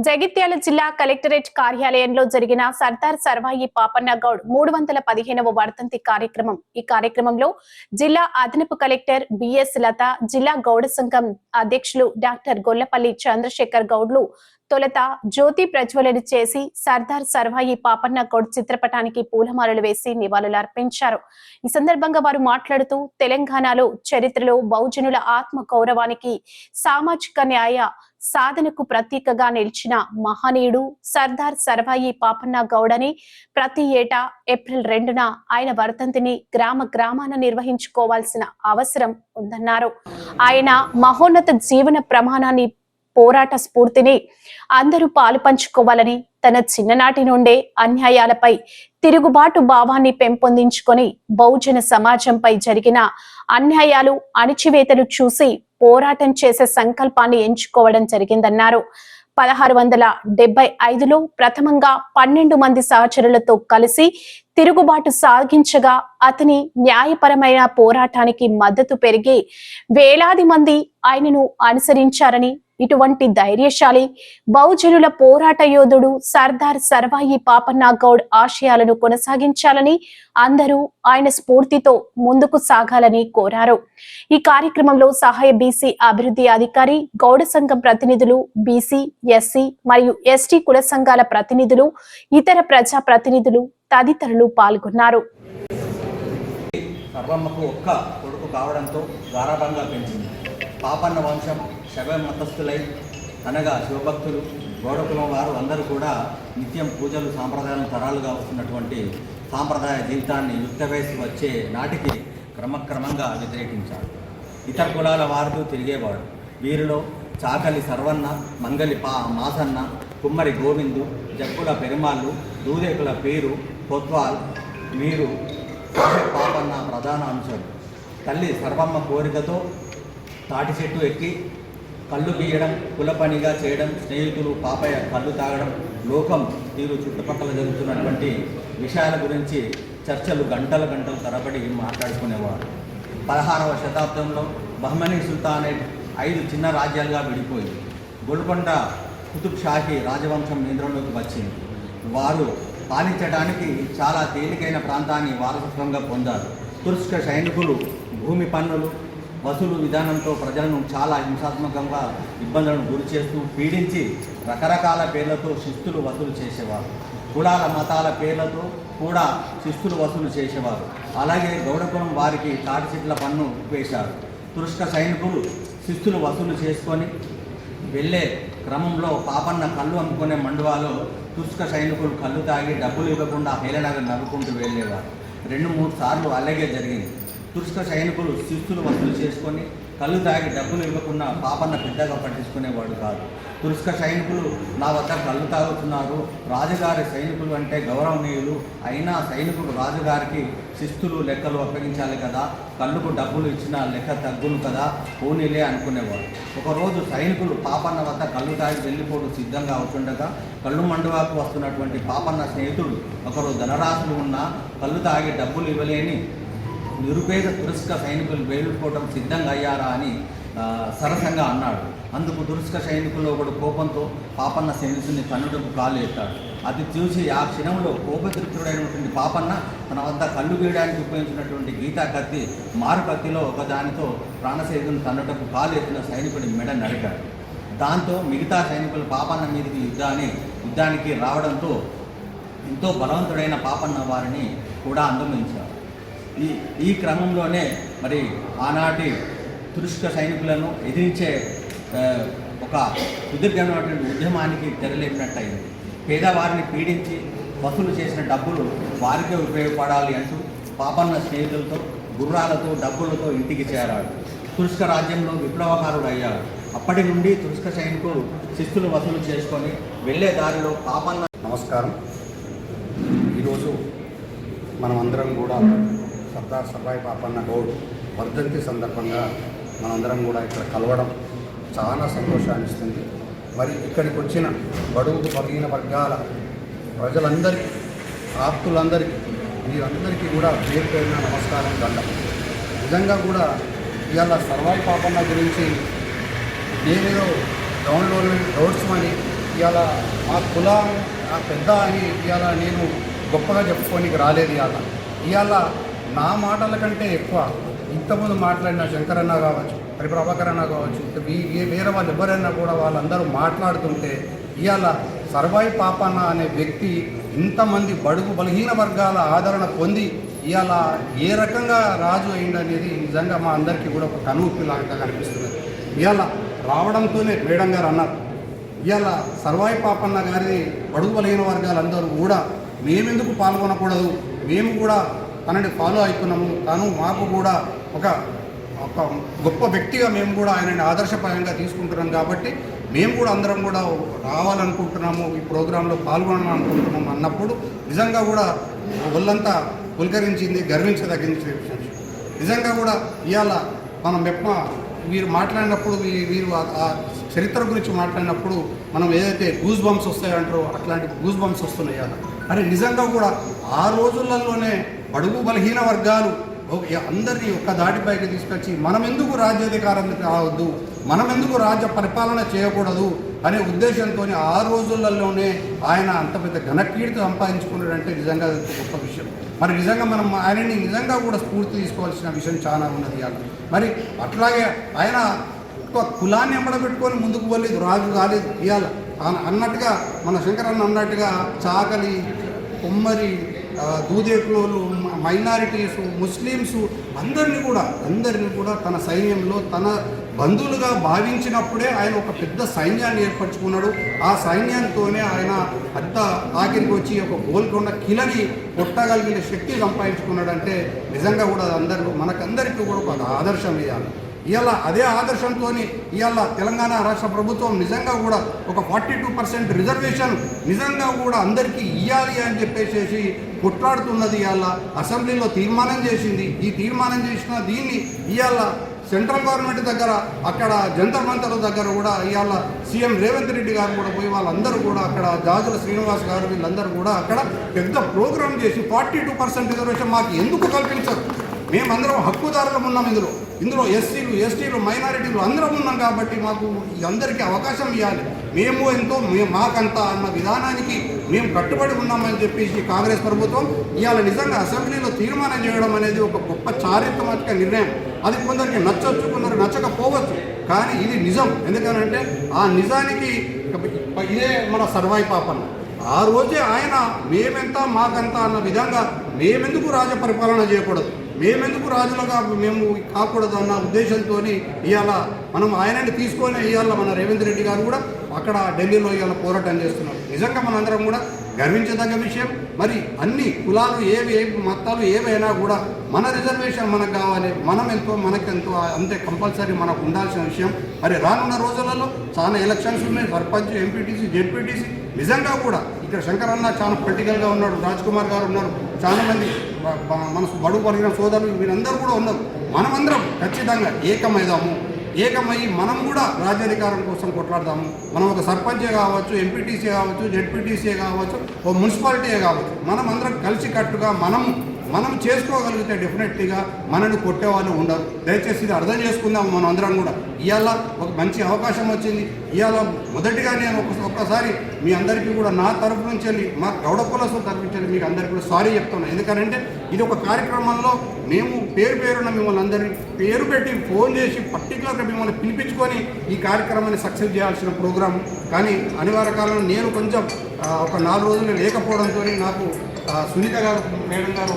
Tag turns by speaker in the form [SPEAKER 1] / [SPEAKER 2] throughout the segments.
[SPEAKER 1] జగిత్యాల జిల్లా కలెక్టరేట్ కార్యాలయంలో జరిగిన సర్దార్ సర్వాయి పాపన్న గౌడ్ మూడు వందల పదిహేనవ వర్ధంతి కార్యక్రమం. ఈ కార్యక్రమంలో జిల్లా అదనపు కలెక్టర్ బిఎస్ లత జిల్లా గౌడ సంఘం అధ్యక్షులు డాక్టర్ గొల్లపల్లి చంద్రశేఖర్ గౌడ్లు తొలత జ్యోతి ప్రజ్వలన చేసి సర్దార్ సర్వాయి పాపన్న గౌడ్ చిత్రపటానికి పూలమాలలు వేసి నివాళులు అర్పించారు ఈ సందర్భంగా వారు మాట్లాడుతూ తెలంగాణలో చరిత్రలో బహుజనుల ఆత్మ గౌరవానికి సామాజిక న్యాయ సాధనకు ప్రతీకగా నిలిచిన మహనీయుడు సర్దార్ సర్వాయి పాపన్న గౌడని ప్రతి ఏటా ఏప్రిల్ రెండున ఆయన వర్ధంతిని గ్రామ గ్రామాన నిర్వహించుకోవాల్సిన అవసరం ఉందన్నారు. ఆయన మహోన్నత జీవన ప్రమాణాన్ని పోరాట స్ఫూర్తిని అందరూ పాలు పంచుకోవాలని తన చిన్ననాటి నుండే అన్యాయాలపై తిరుగుబాటు భావాన్ని పెంపొందించుకొని బహుజన సమాజంపై జరిగిన అన్యాయాలు అణిచివేతలు చూసి పోరాటం చేసే సంకల్పాన్ని ఎంచుకోవడం జరిగిందన్నారు. పదహారు వందల డెబ్బై ఐదులో ప్రథమంగా పన్నెండు మంది సహచరులతో కలిసి తిరుగుబాటు సాగించగా అతని న్యాయపరమైన పోరాటానికి మద్దతు పెరిగి వేలాది మంది ఆయనను అనుసరించారని ఇటువంటి ధైర్యశాలి బహుజనుల పోరాట యోధుడు సర్దార్ సర్వాయి పాపన్న గౌడ్ ఆశయాలను కొనసాగించాలని అందరూ ఆయన స్ఫూర్తితో ముందుకు సాగాలని కోరారు. ఈ కార్యక్రమంలో సహాయ బీసీ అభివృద్ధి అధికారి గౌడ సంఘం ప్రతినిధులు బీసీ ఎస్సీ మరియు ఎస్టీ కుల సంఘాల ప్రతినిధులు ఇతర ప్రజా ప్రతినిధులు తదితరులు పాల్గొన్నారు.
[SPEAKER 2] సర్వమ్మకు ఒక్క కొడుకు కావడంతో గారాభంగా పెంచింది. పాపన్న వంశం శవ మతస్థులై అనగా శివభక్తులు గౌడకులం వారు అందరూ కూడా నిత్యం పూజలు సాంప్రదాయాలను తరాలుగా వస్తున్నటువంటి సాంప్రదాయ జీవితాన్ని యుక్త వయసు వచ్చే నాటికి క్రమక్రమంగా వ్యతిరేకించాడు ఇతర కులాల వారితో తిరిగేవాడు వీరిలో చాకలి సర్వన్న మంగలి పా మాసన్న కుమ్మరి గోవిందు జగ్గుల పెరుమాళ్ళు దూదేకుల పేరు కొత్వాల్ వీరు పాపన్న ప్రధాన అంశాలు తల్లి సర్వమ్మ కోరికతో తాటి చెట్టు ఎక్కి కళ్ళు గీయడం కుల పనిగా చేయడం స్నేహితులు పాపయ్య కళ్ళు తాగడం లోకం తీరు చుట్టుపక్కల జరుగుతున్నటువంటి విషయాల గురించి చర్చలు గంటల గంటల తరబడి మాట్లాడుకునేవారు. పదహారవ శతాబ్దంలో బహ్మనీ సుల్తానేట్ ఐదు చిన్న రాజ్యాలుగా విడిపోయింది గోల్కొండ కుతుబ్ షాహీ రాజవంశం నియంత్రణలోకి వచ్చింది. వారు పాలించడానికి చాలా తేలికైన ప్రాంతాన్ని వారసత్వంగా పొందారు. తుర్స్క సైనికులు భూమి పన్నులు వసూలు విధానంతో ప్రజలను చాలా హింసాత్మకంగా ఇబ్బందులను గురి చేస్తూ పీడించి రకరకాల పేర్లతో శిస్తులు వసూలు చేసేవారు. కులాల మతాల పేర్లతో కూడా శిస్తులు వసూలు చేసేవారు. అలాగే గౌడకులం వారికి తాటి చెట్ల పన్ను వేశారు. తురుష్క సైనికులు శిస్తులు వసూలు చేసుకొని వెళ్ళే క్రమంలో పాపన్న కళ్ళు అమ్ముకునే మండువాలో తుష్క సైనికులు కళ్ళు తాగి డబ్బులు ఇవ్వకుండా హేళనగా నవ్వుకుంటూ వెళ్ళేవారు. రెండు మూడు సార్లు అలాగే జరిగింది. తుర్స్క సైనికులు శిస్తులు వసూలు చేసుకొని కళ్ళు తాగి డబ్బులు ఇవ్వకుండా పాపన్న పెద్దగా పట్టించుకునేవాడు కాదు. తుర్స్క సైనికులు నా వద్ద కళ్ళు తాగుతున్నారు. రాజుగారి సైనికులు అంటే గౌరవనీయులు. అయినా సైనికుడు రాజుగారికి శిస్తులు లెక్కలు అప్పగించాలి కదా. కళ్ళుకు డబ్బులు ఇచ్చిన లెక్క తగ్గును కదా. పోనీలే అనుకునేవాడు. ఒకరోజు సైనికులు పాపన్న వద్ద కళ్ళు తాగి వెళ్ళిపోడు సిద్ధంగా అవుతుండగా కళ్ళు మండువాకు వస్తున్నటువంటి పాపన్న స్నేహితుడు. ఒకరు ధనరాశులు ఉన్న కళ్ళు తాగి డబ్బులు ఇవ్వలేని నిరుపేద తురస్క సైనికులు వేలుకోవడం సిద్ధంగా అయ్యారా అని సరసంగా అన్నాడు. అందుకు తురుస్క సైనికులు ఒకడు కోపంతో పాపన్న సైనికుని కన్నుడుకు కాలు ఎత్తాడు. అది చూసి ఆ క్షణంలో కోపతృప్తుడైనటువంటి పాపన్న తన వద్ద కళ్ళు గీయడానికి ఉపయోగించినటువంటి గీతా కత్తి మారు కత్తిలో ఒకదానితో ప్రాణసేతుని కన్నుటకు కాలు ఎత్తిన సైనికుడి మెడ నరికాడు. దాంతో మిగతా సైనికులు పాపన్న మీదకి యుద్ధాన్ని యుద్ధానికి రావడంతో ఎంతో బలవంతుడైన పాపన్న వారిని కూడా అందమించారు ఈ ఈ క్రమంలోనే మరి ఆనాటి తురుష్క సైనికులను ఎదిరించే ఒక సుదీర్ఘమైనటువంటి ఉద్యమానికి తెరలేపినట్టయింది. పేదవారిని పీడించి వసూలు చేసిన డబ్బులు వారికే ఉపయోగపడాలి అంటూ పాపన్న స్నేహితులతో గుర్రాలతో డబ్బులతో ఇంటికి చేరాడు. తురుష్క రాజ్యంలో విప్లవకారుడు అయ్యాడు అప్పటి నుండి తురుష్క సైనికులు శిస్తులు వసూలు చేసుకొని వెళ్ళే దారిలో పాపన్న
[SPEAKER 3] నమస్కారం. ఈరోజు మనమందరం కూడా సర్దార్ సర్వాయి పాపన్న గౌడ్ వర్ధంతి సందర్భంగా మనందరం కూడా ఇక్కడ కలవడం చాలా సంతోషాన్ని ఇస్తుంది మరి ఇక్కడికి వచ్చిన బడుగు బలహీన వర్గాల ప్రజలందరికీ ఆప్తులందరికీ మీరందరికీ కూడా పేరు పేరున నమస్కారం దండం నిజంగా కూడా ఇవాళ సర్వాయి పాపన్న గురించి నేనేదో డౌన్లోడ్ డౌట్స్ అని ఇవాళ మా కులం ఆ పెద్ద అని ఇవాళ నేను గొప్పగా చెప్పుకోనికి రాలేదు ఇవాళ. ఇవాళ నా మాటల కంటే ఎక్కువ ఇంతకుముందు మాట్లాడిన శంకరన్న కావచ్చు హరి ప్రభాకర్ అన్న కావచ్చు ఏ- వేరే వాళ్ళు ఎవరైనా కూడా వాళ్ళందరూ మాట్లాడుతుంటే ఇవాళ సర్వాయి పాపన్న అనే వ్యక్తి ఇంతమంది బడుగు బలహీన వర్గాల ఆదరణ పొంది ఇవాళ ఏ రకంగా రాజు అయిందనేది నిజంగా మా అందరికీ కూడా ఒక కనువిప్పు లాగా కనిపిస్తున్నది ఇవాళ రావడంతోనే మేడం గారు అన్నారు. ఇవాళ సర్వాయి పాపన్న గారిని బడుగు బలహీన వర్గాలందరూ కూడా మేమెందుకు పాల్గొనకూడదు? మేము కూడా తనని ఫాలో అవుతున్నాము తను మాకు కూడా ఒక ఒక గొప్ప వ్యక్తిగా మేము కూడా ఆయనని ఆదర్శప్రాయంగా తీసుకుంటున్నాం కాబట్టి మేము కూడా అందరం కూడా రావాలనుకుంటున్నాము ఈ ప్రోగ్రాంలో పాల్గొనాలనుకుంటున్నాము అన్నప్పుడు నిజంగా కూడా ఒళ్ళంతా పులకరించింది గర్వించదగిన విషయం నిజంగా కూడా ఇవాళ మనం మెప్ప వీరు మాట్లాడినప్పుడు వీరు ఆ- చరిత్ర గురించి మాట్లాడినప్పుడు మనం ఏదైతే గూజ్ బంప్స్ వస్తాయంటారో అట్లాంటి గూజ్ బంప్స్ వస్తున్నాయి అలా అరే నిజంగా కూడా ఆ రోజులలోనే బడుగు బలహీన వర్గాలు ఒక- అందరినీ ఒక్క దాటిపైకి తీసుకొచ్చి మనం ఎందుకు రాజ్యాధికారం కావద్దు మనం ఎందుకు రాజ్య పరిపాలన చేయకూడదు? అనే ఉద్దేశంతో ఆ రోజులలోనే ఆయన అంత పెద్ద ఘనకీర్తి సంపాదించుకున్నాడంటే నిజంగా గొప్ప విషయం. మరి నిజంగా మనం ఆయనని నిజంగా కూడా స్ఫూర్తి తీసుకోవాల్సిన విషయం చాలా ఉన్నది ఇవాళ. మరి అట్లాగే ఆయన ఒక కులాన్ని ఎంబడబెట్టుకొని ముందుకు పోలేదు రాజు కాలేదు ఇవాళ. అన్నట్టుగా మన శంకరన్న అన్నట్టుగా చాకలి కొమ్మరి దూదేకులు మైనారిటీస్ ముస్లిమ్స్ అందరినీ కూడా అందరినీ కూడా తన సైన్యంలో తన బంధువులుగా భావించినప్పుడే ఆయన ఒక పెద్ద సైన్యాన్ని ఏర్పరచుకున్నాడు. ఆ సైన్యంతోనే ఆయన పెద్ద ఆఖరికి వచ్చి ఒక గోల్కొండ కిలని కొట్టగలిగిన శక్తి సంపాదించుకున్నాడంటే నిజంగా కూడా అందరూ మనకందరికీ కూడా ఒక ఆదర్శం ఇవ్వాలి ఇవాళ అదే ఆదర్శంతో ఇవాళ తెలంగాణ రాష్ట్ర ప్రభుత్వం నిజంగా కూడా ఒక ఫార్టీ టూ పర్సెంట్ రిజర్వేషన్ నిజంగా కూడా అందరికీ ఇవ్వాలి అని చెప్పేసి కొట్లాడుతున్నది ఇవాళ అసెంబ్లీలో తీర్మానం చేసింది. ఈ తీర్మానం చేసిన దీన్ని ఇవాళ సెంట్రల్ గవర్నమెంట్ దగ్గర అక్కడ జంతర్ మంతర్ దగ్గర కూడా ఇవాళ సీఎం రేవంత్ రెడ్డి గారు కూడా పోయి వాళ్ళందరూ కూడా అక్కడ జాజుల శ్రీనివాస్ గారు వీళ్ళందరూ కూడా అక్కడ పెద్ద ప్రోగ్రామ్ చేసి ఫార్టీ టూ పర్సెంట్ రిజర్వేషన్ మాకు ఎందుకు కల్పించరు? మేమందరం హక్కుదారులం ఉన్నాం ఇందులో. ఇందులో ఎస్సీలు ఎస్టీలు మైనారిటీలు అందరం ఉన్నాం కాబట్టి మాకు అందరికీ అవకాశం ఇవ్వాలి. మేము ఎంతో మేము మాకంత అన్న విధానానికి మేము కట్టుబడి ఉన్నామని చెప్పేసి కాంగ్రెస్ ప్రభుత్వం ఇవాళ నిజంగా అసెంబ్లీలో తీర్మానం చేయడం అనేది ఒక గొప్ప చారిత్రాత్మక నిర్ణయం. అది కొందరికి నచ్చొచ్చు కొందరు నచ్చకపోవచ్చు. కానీ ఇది నిజం. ఎందుకనంటే ఆ నిజానికి ఇదే మన సర్వాయి పాపన్న ఆ రోజే ఆయన మేమెంత మాకంత అన్న విధంగా మేమెందుకు రాజ పరిపాలన చేయకూడదు? మేమెందుకు రాజులుగా మేము కాకూడదు అన్న ఉద్దేశంతో ఇవాళ మనం ఆయనని తీసుకొని ఇవాళ మన రేవంత్ రెడ్డి గారు కూడా అక్కడ ఢిల్లీలో ఇవాళ పోరాటం చేస్తున్నారు. నిజంగా మనందరం కూడా గర్వించదగ్గ విషయం. మరి అన్ని కులాలు ఏవి ఏ మతాలు ఏవైనా కూడా మన రిజర్వేషన్ మనకు కావాలి. మనం ఎంతో మనకెంతో అంతే కంపల్సరీ మనకు ఉండాల్సిన విషయం. మరి రానున్న రోజులలో చాలా ఎలక్షన్స్ ఉన్నాయి. Sarpanch MPTC ZPTC. నిజంగా కూడా ఇక్కడ శంకర్ అన్న చాలా పొలిటికల్గా ఉన్నాడు రాజ్ కుమార్ గారు ఉన్నారు. చాలామంది మన బడుగు పడిన సోదరులు వీరందరూ కూడా ఉన్నారు. మనమందరం ఖచ్చితంగా ఏకమైదాము. ఏకమయ్యి మనం కూడా రాజ్యాధికారం కోసం కొట్లాడదాము. మనం ఒక సర్పంచే కావచ్చు ఎంపీటీసీ కావచ్చు జెడ్పీటీసీ కావచ్చు ఓ మున్సిపాలిటీ కావచ్చు. మనం అందరం కలిసి కట్టుగా మనం మనం చేసుకోగలిగితే డెఫినెట్లీగా మనల్ని కొట్టేవాళ్ళు ఉండరు. దయచేసి ఇది అర్థం చేసుకుందాం మనం అందరం కూడా. ఇవాళ ఒక మంచి అవకాశం వచ్చింది. ఇవాళ మొదటిగా నేను ఒక ఒక్కసారి మీ అందరికీ కూడా నా తరపు నుంచి వెళ్ళి మా గౌడ కులసం తరపు నుంచి మీకు అందరికీ కూడా సారీ చెప్తున్నాను ఎందుకంటే ఇది ఒక కార్యక్రమంలో మేము పేరు పేరున మిమ్మల్ని అందరినీ పేరు పెట్టి ఫోన్ చేసి పర్టికులర్గా మిమ్మల్ని పిలిపించుకొని ఈ కార్యక్రమాన్ని సక్సెస్ చేయాల్సిన ప్రోగ్రాం. కానీ అనివార్య కాలంలో నేను కొంచెం ఒక నాలుగు రోజులు లేకపోవడంతో నాకు సునీత గారు మేడం గారు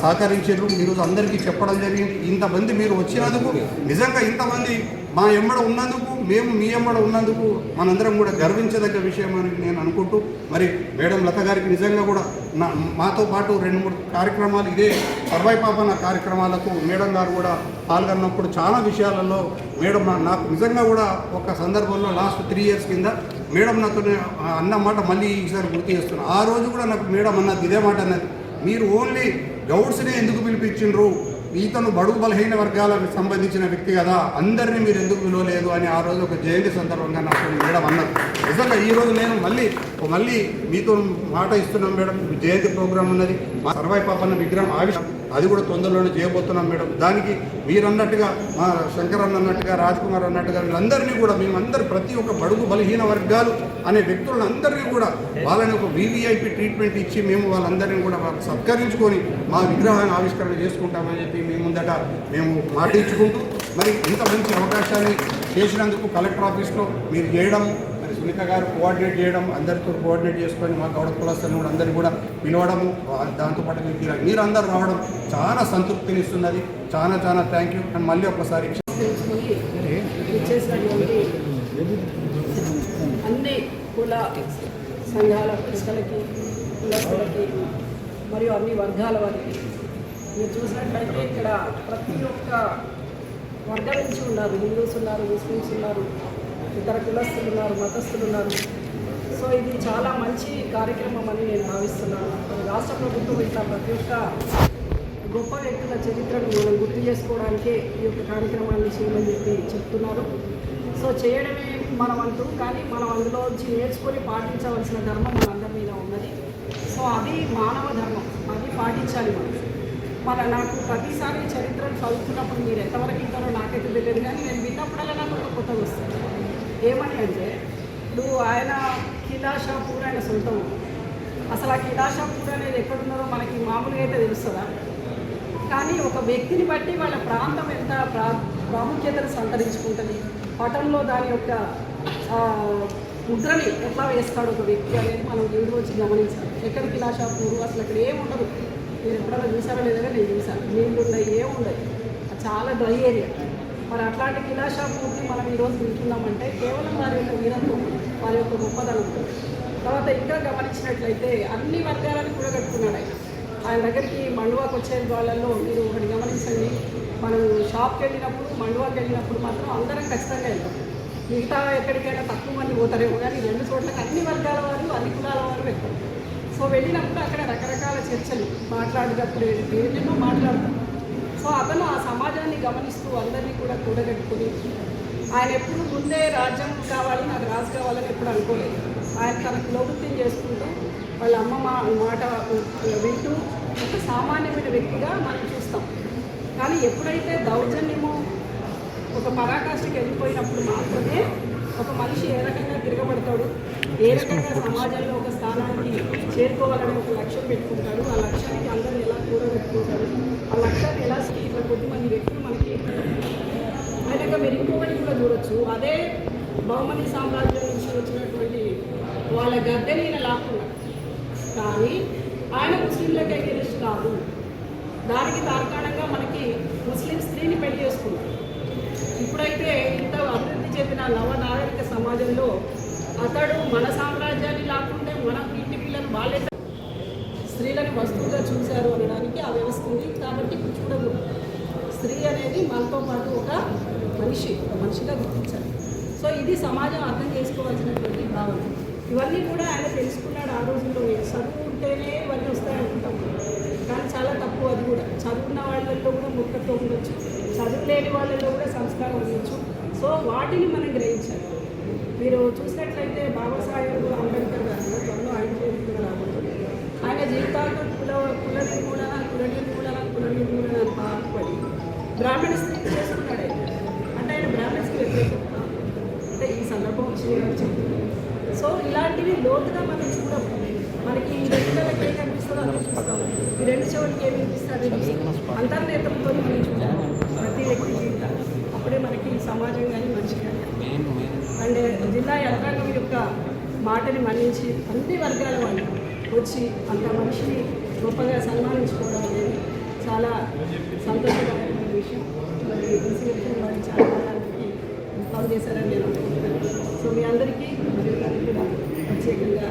[SPEAKER 3] సహకరించారు ఈరోజు అందరికీ చెప్పడం జరిగింది. ఇంతమంది మీరు వచ్చినందుకు నిజంగా ఇంతమంది మా ఎమ్మడ ఉన్నందుకు మేము మీ ఎమ్మడ ఉన్నందుకు మనందరం కూడా గర్వించదగ్గ విషయం అని నేను అనుకుంటూ మరి మేడం లత గారికి నిజంగా కూడా నా మాతో పాటు రెండు మూడు కార్యక్రమాలు ఇదే సర్వై పాపన కార్యక్రమాలకు మేడం గారు కూడా పాల్గొన్నప్పుడు చాలా విషయాలలో మేడం నాకు నిజంగా కూడా ఒక సందర్భంలో లాస్ట్ త్రీ ఇయర్స్ కింద మేడం నాతో అన్న మాట మళ్ళీ ఈసారి గుర్తు చేస్తున్నాను ఆ రోజు కూడా నాకు మేడం అన్నది ఇదే మాట అన్నది. మీరు ఓన్లీ గౌడ్స్నే ఎందుకు పిలిపించిండ్రు? ఈతను బడుగు బలహీన వర్గాలకు సంబంధించిన వ్యక్తి కదా. అందరినీ మీరు ఎందుకు పిలవలేదు అని ఆ రోజు ఒక జయంతి సందర్భంగా నాకు మేడం అన్నారు. నిజంగా ఈ రోజు నేను మళ్ళీ మళ్ళీ మీతో మాట ఇస్తున్నాం మేడం. జయంతి ప్రోగ్రాం ఉన్నది. మా సర్వాయి పాపన్న విగ్రహం ఆవిష్ అది కూడా తొందరలోనే చేయబోతున్నాం మేడం. దానికి మీరు అన్నట్టుగా మా శంకర్ అన్నట్టుగా రాజ్ కుమార్ అన్నట్టుగా వీళ్ళందరినీ కూడా మేమందరూ ప్రతి ఒక్క బడుగు బలహీన వర్గాలు అనే వ్యక్తులందరినీ కూడా వాళ్ళని ఒక వీవీఐపీ ట్రీట్మెంట్ ఇచ్చి మేము వాళ్ళందరినీ కూడా సత్కరించుకొని మా విగ్రహాన్ని ఆవిష్కరణ చేసుకుంటామని చెప్పి మీ ముందట మేము మాటించుకుంటూ మరి ఇంత మంచి అవకాశాన్ని చేసినందుకు కలెక్టర్ ఆఫీస్లో మీరు చేయడం సునీత గారు కోఆర్డినేట్ చేయడం అందరితో కోఆర్డినేట్ చేసుకొని మా గౌడ కులస్తులను కూడా అందరినీ కూడా పిలవడము దాంతోపాటు మీరు అందరు రావడం చాలా సంతృప్తినిస్తున్నది. చాలా చాలా థ్యాంక్ యూ అండ్ మళ్ళీ ఒకసారి
[SPEAKER 4] అన్ని కుల సంఘాల ప్రజలకి కులస్తులకి మరియు అన్ని వర్గాల వారికి. మీరు చూసినట్లయితే ఇక్కడ ప్రతి ఒక్క వర్గం నుంచి ఉన్నారు. హిందూస్ ఉన్నారు ముస్లిమ్స్ ఉన్నారు. ఇతర కులస్తులు ఉన్నారు మతస్థులు ఉన్నారు. సో ఇది చాలా మంచి కార్యక్రమం అని నేను భావిస్తున్నాను. రాష్ట్ర ప్రభుత్వం ఇట్లా ప్రతి ఒక్క గొప్ప వ్యక్తుల చరిత్రను మనం గుర్తు చేసుకోవడానికే ఈ యొక్క కార్యక్రమాన్ని చేయమని చెప్పి చెప్తున్నారు సో చేయడమే మనం అంటూ కానీ మనం అందులో నుంచి నేర్చుకొని పాటించవలసిన ధర్మం మనందరి మీద ఉన్నది. సో అది మానవ ధర్మం అది పాటించాలి మనం. మన నాకు ప్రతిసారి చరిత్రను చదువుతున్నప్పుడు మీరు ఎంతవరకు ఇంటారో నాకైతే తెలియదు కానీ నేను విన్నప్పుడల్లా నాకు ఒక కొత్తగా వస్తుంది. ఏమని అంటే ఇప్పుడు ఆయన కిలా కూడా ఆయన సొంతం. అసలు ఆ కిలా కూడా అనేది ఎక్కడున్నారో మనకి మామూలుగా అయితే తెలుస్తుందా? కానీ ఒక వ్యక్తిని బట్టి వాళ్ళ ప్రాంతం ఎంత ప్రా ప్రాముఖ్యతను సంతరించుకుంటుంది? పటంలో దాని యొక్క ముద్రని ఎట్లా వేస్తాడు ఒక వ్యక్తి అనేది మనం ఇంటి వచ్చి గమనించాలి. ఎక్కడ కిలాషాపూరు అసలు అక్కడ ఏముండదు మీరు ఎప్పుడైనా చూసారో లేదో నేను చూసాను నీళ్ళు ఉన్నాయి ఏముండదు చాలా డ్రై ఏరియా. మరి అట్లాంటి కిలాషాపూర్ని మనం ఈరోజు వింటున్నామంటే కేవలం వారి యొక్క వీరత్వం వారి యొక్క గొప్పదనం తర్వాత ఇంకా గమనించినట్లయితే అన్ని వర్గాలను కూడా కట్టుకున్నాడు ఆయన. ఆయన దగ్గరికి మండువాకు వచ్చే వాళ్ళల్లో మీరు ఒకటి గమనించండి. మనం షాప్కి వెళ్ళినప్పుడు మండువాకి వెళ్ళినప్పుడు మాత్రం అందరం ఖచ్చితంగా వెళ్తాం. మిగతా ఎక్కడికైనా తక్కువ మంది పోతారేమో కానీ రెండు చోట్లకి అన్ని వర్గాల వారు అన్ని కులాల వారు వెళ్తారు. సో వెళ్ళినప్పుడు అక్కడ రకరకాల చర్చలు మాట్లాడేటప్పుడు ఎన్నెన్నో మాట్లాడతాం సో అతను ఆ సమాజాన్ని గమనిస్తూ అందరినీ కూడా కూడగట్టుకుని ఆయన ఎప్పుడు ముందే రాజ్యం కావాలి నాకు రాజు కావాలని ఎప్పుడు అనుకోలేదు. ఆయన తన కులవృత్తిని చేసుకుంటూ వాళ్ళ అమ్మ మా మాట వింటూ ఒక సామాన్యమైన వ్యక్తిగా మనం చూస్తాం. కానీ ఎప్పుడైతే దౌర్జన్యము ఒక పరాకాష్ఠకి వెళ్ళిపోయినప్పుడు మాత్రమే ఒక మనిషి ఏ రకంగా తిరగబడతాడు ఏ రకంగా సమాజంలో ఒక స్థానానికి చేరుకోవాలని ఒక లక్ష్యం పెట్టుకుంటాడు ఆ లక్ష్యానికి అందరిని ఎలా కూడబెట్టుకుంటాడు ఆ లక్ష్యాన్ని ఎలా ఇట్లా కొద్దిమంది వ్యక్తులు మనకి ఆయన మీరు ఇంకొకటి కూడా చూడొచ్చు. అదే బహుమతి సామ్రాజ్యం నుంచి వచ్చినటువంటి వాళ్ళ గద్దెని ఈయన లాక్కున్నాడు కానీ ఆయన ముస్లింలకు అగేనిస్ట్ కాదు. దానికి తార్కాణంగా మనకి ముస్లిం స్త్రీని పెళ్ళి చేసుకున్నాడు ఇప్పుడైతే ఇంత అభివృద్ధి చెందిన నవనాగరిక సమాజంలో అతడు మన సామ్రాజ్యాన్ని లాక్కుంటే మన ఇంటి పిల్లలు వాళ్ళే స్త్రీలను వస్తువుగా చూశారు అనడానికి ఆ వ్యవస్థ ఉంది. కాబట్టి ఇప్పుడు చూడము. స్త్రీ అనేది మనతో పాటు ఒక మనిషి ఒక మనిషిగా గుర్తించాలి. సో ఇది సమాజం అర్థం చేసుకోవాల్సినటువంటి భావన. ఇవన్నీ కూడా ఆయన తెలుసుకున్నాడు ఆ రోజుల్లో. చదువు ఉంటేనే ఇవన్నీ వస్తాయనుకుంటాం కానీ చాలా తక్కువ అది కూడా. చదువున్న వాళ్ళల్లో కూడా ముక్కతో ఉండొచ్చు. చదువు లేని వాళ్ళల్లో కూడా సంస్కారం ఉండొచ్చు. సో వాటిని మనం గ్రహించాలి. మీరు చూసినట్లయితే బాబాసాహెబ్ అంబేద్కర్ గారు త్వరలో ఆయన జయంతి రాబోతుంది ఆయన జీవితాంతం కుల కుల నిర్మూలన కుల నిర్మూలన కుల నిర్మూలన అని పాటుపడి బ్రాహ్మణ చేసుకున్నాడు. ఆయన అంటే ఆయన బ్రాహ్మణ్స్కి వ్యతిరేకం అంటే ఈ సందర్భం వచ్చింది చెప్తున్నాను. సో ఇలాంటివి లోతుగా మనం చూడము. మనకి ఈ రెండు కళ్ళకి ఏం కనిపిస్తుందో అదే చూస్తాం. ఈ రెండు చెవులకి ఏం కనిపిస్తుందో అంతర్నేతంతో మనం చూడాలి ప్రతి వ్యక్తి జీవితాన్ని. అప్పుడే మనకి సమాజం కానీ మంచి కానీ. అండ్ జిల్లా యంత్రాంగం యొక్క మాటని మన్నించి అన్ని వర్గాల వాళ్ళు వచ్చి అంత మనిషిని గొప్పగా సన్మానించుకోవడం అనేది చాలా సంతోషకరమైన విషయం. మరి ఇన్సిగేషన్ వారి చాలా కాలానికి ఇన్ఫామ్ చేశారని నేను అనుకుంటున్నాను. సో మీ అందరికీ మరియు కూడా ప్రత్యేకంగా